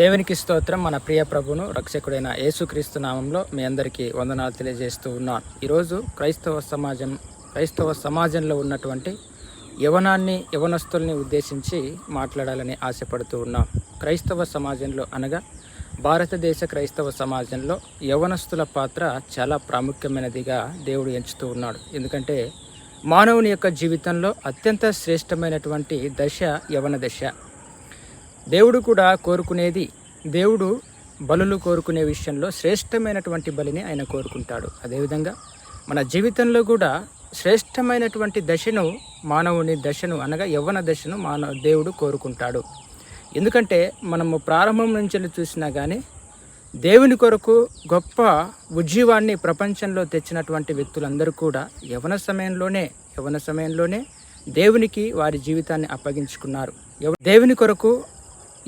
దేవునికి స్తోత్రం. మన ప్రియ ప్రభును రక్షకుడైన యేసుక్రీస్తు నామంలో మీ అందరికీ వందనాలు తెలియజేస్తూ ఉన్నాను. ఈరోజు క్రైస్తవ సమాజం క్రైస్తవ సమాజంలో ఉన్నటువంటి యవనాన్ని యవనస్తుల్ని ఉద్దేశించి మాట్లాడాలని ఆశపడుతూ ఉన్నాం. క్రైస్తవ సమాజంలో అనగా భారతదేశ క్రైస్తవ సమాజంలో యవనస్తుల పాత్ర చాలా ప్రాముఖ్యమైనదిగా దేవుడు ఎంచుతూ ఉన్నాడు. ఎందుకంటే మానవుని యొక్క జీవితంలో అత్యంత శ్రేష్టమైనటువంటి దశ యవన దశ. దేవుడు కూడా కోరుకునేది దేవుడు బలులు కోరుకునే విషయంలో శ్రేష్టమైనటువంటి బలిని ఆయన కోరుకుంటాడు. అదేవిధంగా మన జీవితంలో కూడా శ్రేష్టమైనటువంటి దశను మానవుని దశను అనగా యవ్వన దశను మానవ దేవుడు కోరుకుంటాడు. ఎందుకంటే మనము ప్రారంభం నుంచి చూసినా కానీ దేవుని కొరకు గొప్ప ఉజ్జీవాన్ని ప్రపంచంలో తెచ్చినటువంటి వ్యక్తులందరూ కూడా యవన సమయంలోనే యవన సమయంలోనే దేవునికి వారి జీవితాన్ని అప్పగించుకున్నారు. దేవుని కొరకు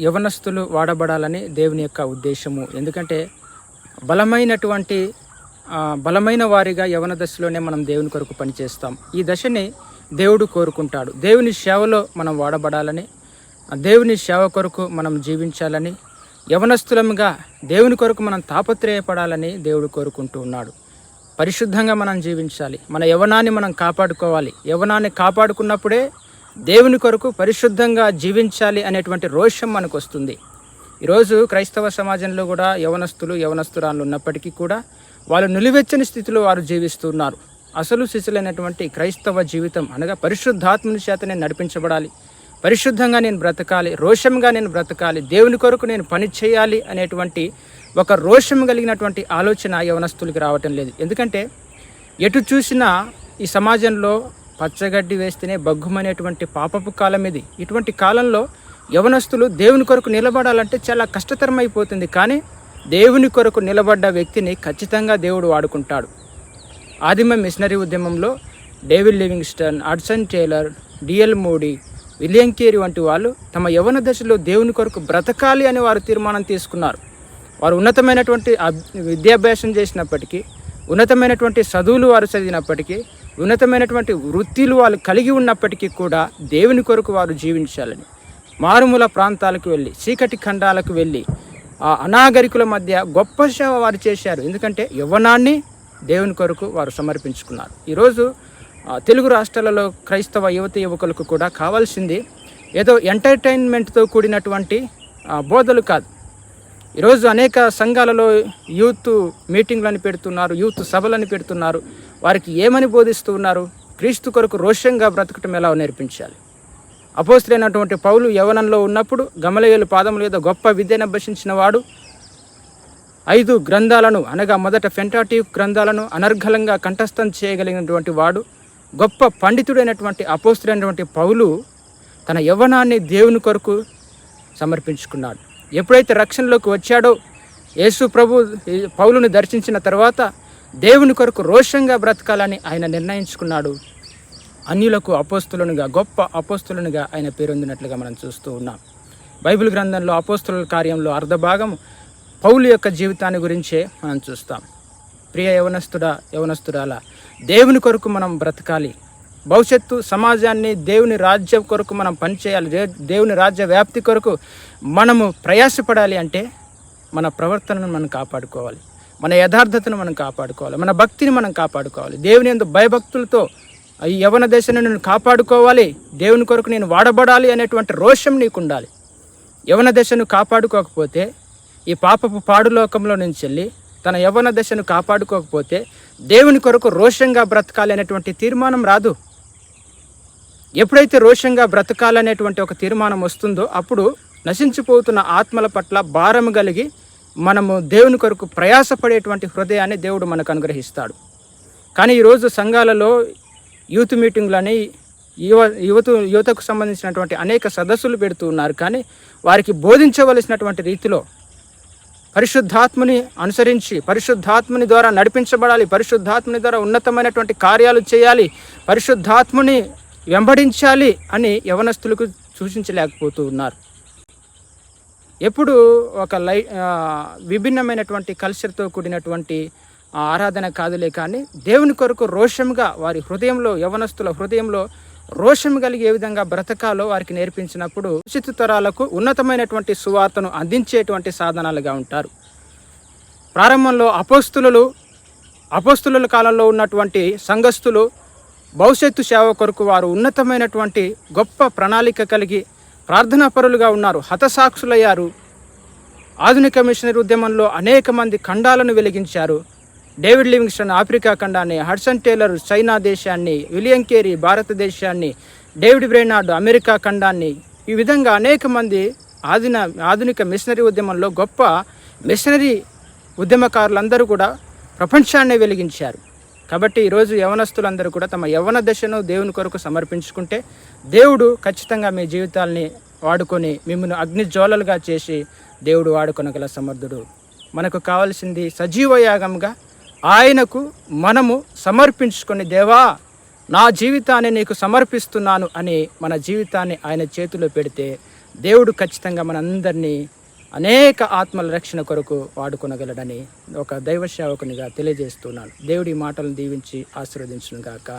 యవనస్తులు వాడబడాలని దేవుని యొక్క ఉద్దేశము. ఎందుకంటే బలమైనటువంటి బలమైన వారిగా యవన దశలోనే మనం దేవుని కొరకు పనిచేస్తాం. ఈ దశని దేవుడు కోరుకుంటాడు. దేవుని సేవలో మనం వాడబడాలని దేవుని సేవ కొరకు మనం జీవించాలని యవనస్తులముగా దేవుని కొరకు మనం తాపత్రయపడాలని దేవుడు కోరుకుంటూ ఉన్నాడు. పరిశుద్ధంగా మనం జీవించాలి. మన యవనాన్ని మనం కాపాడుకోవాలి. యవనాన్ని కాపాడుకున్నప్పుడే దేవుని కొరకు పరిశుద్ధంగా జీవించాలి అనేటువంటి రోషం మనకు వస్తుంది ఈరోజు క్రైస్తవ సమాజంలో కూడా యవనస్తులు యవనస్తురాలు ఉన్నప్పటికీ కూడా వాళ్ళు నిలువెచ్చని స్థితిలో వారు జీవిస్తున్నారు. అసలు శిశులైనటువంటి క్రైస్తవ జీవితం అనగా పరిశుద్ధాత్మని చేత నేను నడిపించబడాలి. పరిశుద్ధంగా నేను బ్రతకాలి రోషంగా నేను బ్రతకాలి దేవుని కొరకు నేను పని చేయాలి అనేటువంటి ఒక రోషం కలిగినటువంటి ఆలోచన యవనస్తులకి రావటం లేదు. ఎందుకంటే ఎటు చూసినా ఈ సమాజంలో పచ్చగడ్డి వేస్తేనే బగ్గుమనేటువంటి పాపపు కాలం ఇది. ఇటువంటి కాలంలో యవనస్తులు దేవుని కొరకు నిలబడాలంటే చాలా కష్టతరం అయిపోతుంది కానీ దేవుని కొరకు నిలబడ్డ వ్యక్తిని ఖచ్చితంగా దేవుడు వాడుకుంటాడు. ఆదిమ మిషనరీ ఉద్యమంలో David Livingstone Hudson Taylor DL Moody William Carey వంటి వాళ్ళు తమ యవన దశలో దేవుని కొరకు బ్రతకాలి అని వారు తీర్మానం తీసుకున్నారు. వారు ఉన్నతమైనటువంటి విద్యాభ్యాసం చేసినప్పటికీ ఉన్నతమైనటువంటి చదువులు వారు చదివినప్పటికీ ఉన్నతమైనటువంటి వృత్తిలు వాళ్ళు కలిగి ఉన్నప్పటికీ కూడా దేవుని కొరకు వారు జీవించాలని. మారుమూల ప్రాంతాలకు వెళ్ళి చీకటి ఖండాలకు వెళ్ళి ఆ అనాగరికుల మధ్య గొప్ప సేవ వారు చేశారు. ఎందుకంటే యవ్వనాన్ని దేవుని కొరకు వారు సమర్పించుకున్నారు. ఈరోజు తెలుగు రాష్ట్రాలలో క్రైస్తవ యువత యువకులకు కూడా కావాల్సింది ఏదో ఎంటర్టైన్మెంట్తో కూడినటువంటి బోధలు కాదు. ఈరోజు అనేక సంఘాలలో యూత్ మీటింగ్లను పెడుతున్నారు యూత్ సభలను పెడుతున్నారు. వారికి ఏమని బోధిస్తూ ఉన్నారు? క్రీస్తు కొరకు రోషంగా బ్రతకటం ఎలా నేర్పించాలి? అపోస్తులైనటువంటి పౌలు యవనంలో ఉన్నప్పుడు గమలయ్యలు పాదములు లేదా గొప్ప విద్యను అభ్యసించిన వాడు ఐదు గ్రంథాలను అనగా మొదట ఫెంటాటివ్ గ్రంథాలను అనర్ఘలంగా కంఠస్థం చేయగలిగినటువంటి వాడు గొప్ప పండితుడైనటువంటి అపోస్తుడైనటువంటి పౌలు తన యవ్వనాన్ని దేవుని కొరకు సమర్పించుకున్నాడు. ఎప్పుడైతే రక్షణలోకి వచ్చాడో యేసు ప్రభు పౌలును పౌలుని దర్శించిన తర్వాత దేవుని కొరకు రోషంగా బ్రతకాలని ఆయన నిర్ణయించుకున్నాడు. అన్యులకు అపోస్తులనుగా గొప్ప అపోస్తులనుగా ఆయన పేరొందినట్లుగా మనం చూస్తూ ఉన్నాం. బైబిల్ గ్రంథంలో అపోస్తుల కార్యంలో అర్ధభాగం పౌలు యొక్క జీవితాన్ని గురించే మనం చూస్తాం. ప్రియ యవనస్తుడా యవనస్తురాల దేవుని కొరకు మనం బ్రతకాలి. భవిష్యత్తు సమాజాన్ని దేవుని రాజ్యం కొరకు మనం పనిచేయాలి. దేవుని రాజ్య వ్యాప్తి కొరకు మనము ప్రయాసపడాలి అంటే మన ప్రవర్తనను మనం కాపాడుకోవాలి. మన యథార్థతను మనం కాపాడుకోవాలి. మన భక్తిని మనం కాపాడుకోవాలి. దేవుని ఎందు భయభక్తులతో ఈ యవన దశను నేను కాపాడుకోవాలి. దేవుని కొరకు నేను వాడబడాలి అనేటువంటి రోషం నీకు ఉండాలి యవన దశను కాపాడుకోకపోతే ఈ పాపపు పాడులోకంలో నుంచి వెళ్ళి తన యవన దశను కాపాడుకోకపోతే దేవుని కొరకు రోషంగా బ్రతకాలి అనేటువంటి తీర్మానం రాదు. ఎప్పుడైతే రోషంగా బ్రతకాలనేటువంటి ఒక తీర్మానం వస్తుందో అప్పుడు నశించిపోతున్న ఆత్మల పట్ల భారం కలిగి మనము దేవుని కొరకు ప్రయాసపడేటువంటి హృదయాన్ని దేవుడు మనకు అనుగ్రహిస్తాడు. కానీ ఈరోజు సంఘాలలో యూత్ మీటింగ్లని యువ యువత యువతకు సంబంధించినటువంటి అనేక సదస్సులు పెడుతూ ఉన్నారు. కానీ వారికి బోధించవలసినటువంటి రీతిలో పరిశుద్ధాత్మని అనుసరించి పరిశుద్ధాత్మని ద్వారా నడిపించబడాలి పరిశుద్ధాత్మని ద్వారా ఉన్నతమైనటువంటి కార్యాలు చేయాలి పరిశుద్ధాత్మని వెంబడించాలి అని యవనస్తులకు సూచించలేకపోతూ ఉన్నారు ఎప్పుడు ఒక లై విభిన్నమైనటువంటి కల్చర్తో కూడినటువంటి ఆరాధన కాదులే కానీ దేవుని కొరకు రోషంగా వారి హృదయంలో యవనస్తుల హృదయంలో రోషం కలిగి ఏ విధంగా బ్రతకాలో వారికి నేర్పించినప్పుడు భవిష్యత్తు తరాలకు ఉన్నతమైనటువంటి సువార్తను అందించేటువంటి సాధనాలుగా ఉంటారు. ప్రారంభంలో అపోస్తులు అపోస్తుల కాలంలో ఉన్నటువంటి సంఘస్థులు భవిష్యత్తు సేవ కొరకు వారు ఉన్నతమైనటువంటి గొప్ప ప్రణాళిక కలిగి ప్రార్థనాపరులుగా ఉన్నారు. హతసాక్షులయ్యారు. ఆధునిక మిషనరీ ఉద్యమంలో అనేక మంది ఖండాలను వెలిగించారు. డేవిడ్ లివింగ్స్టన్ ఆఫ్రికా ఖండాన్ని హడ్సన్ టేలర్ చైనా దేశాన్ని విలియం కేరీ భారతదేశాన్ని డేవిడ్ బ్రెనార్డ్ అమెరికా ఖండాన్ని ఈ విధంగా అనేక మంది ఆధున ఆధునిక మిషనరీ ఉద్యమంలో గొప్ప మిషనరీ ఉద్యమకారులందరూ కూడా ప్రపంచాన్ని వెలిగించారు. కాబట్టి ఈరోజు యవనస్తులందరూ కూడా తమ యవన దశను దేవుని కొరకు సమర్పించుకుంటే దేవుడు ఖచ్చితంగా మీ జీవితాల్ని వాడుకొని మిమ్మల్ని అగ్నిజ్వాలలుగా చేసి దేవుడు వాడుకొనగల సమర్థుడు. మనకు కావలసింది సజీవ యాగంగా ఆయనకు మనము సమర్పించుకొని దేవా నా జీవితాన్ని నీకు సమర్పిస్తున్నాను అని మన జీవితాన్ని ఆయన చేతిలో పెడితే దేవుడు ఖచ్చితంగా మనందరినీ అనేక ఆత్మల రక్షణ కొరకు వాడుకొనగలడని ఒక దైవ సేవకునిగా తెలియజేస్తున్నాను. దేవుడి మాటలను దీవించి ఆశీర్వదించును గాక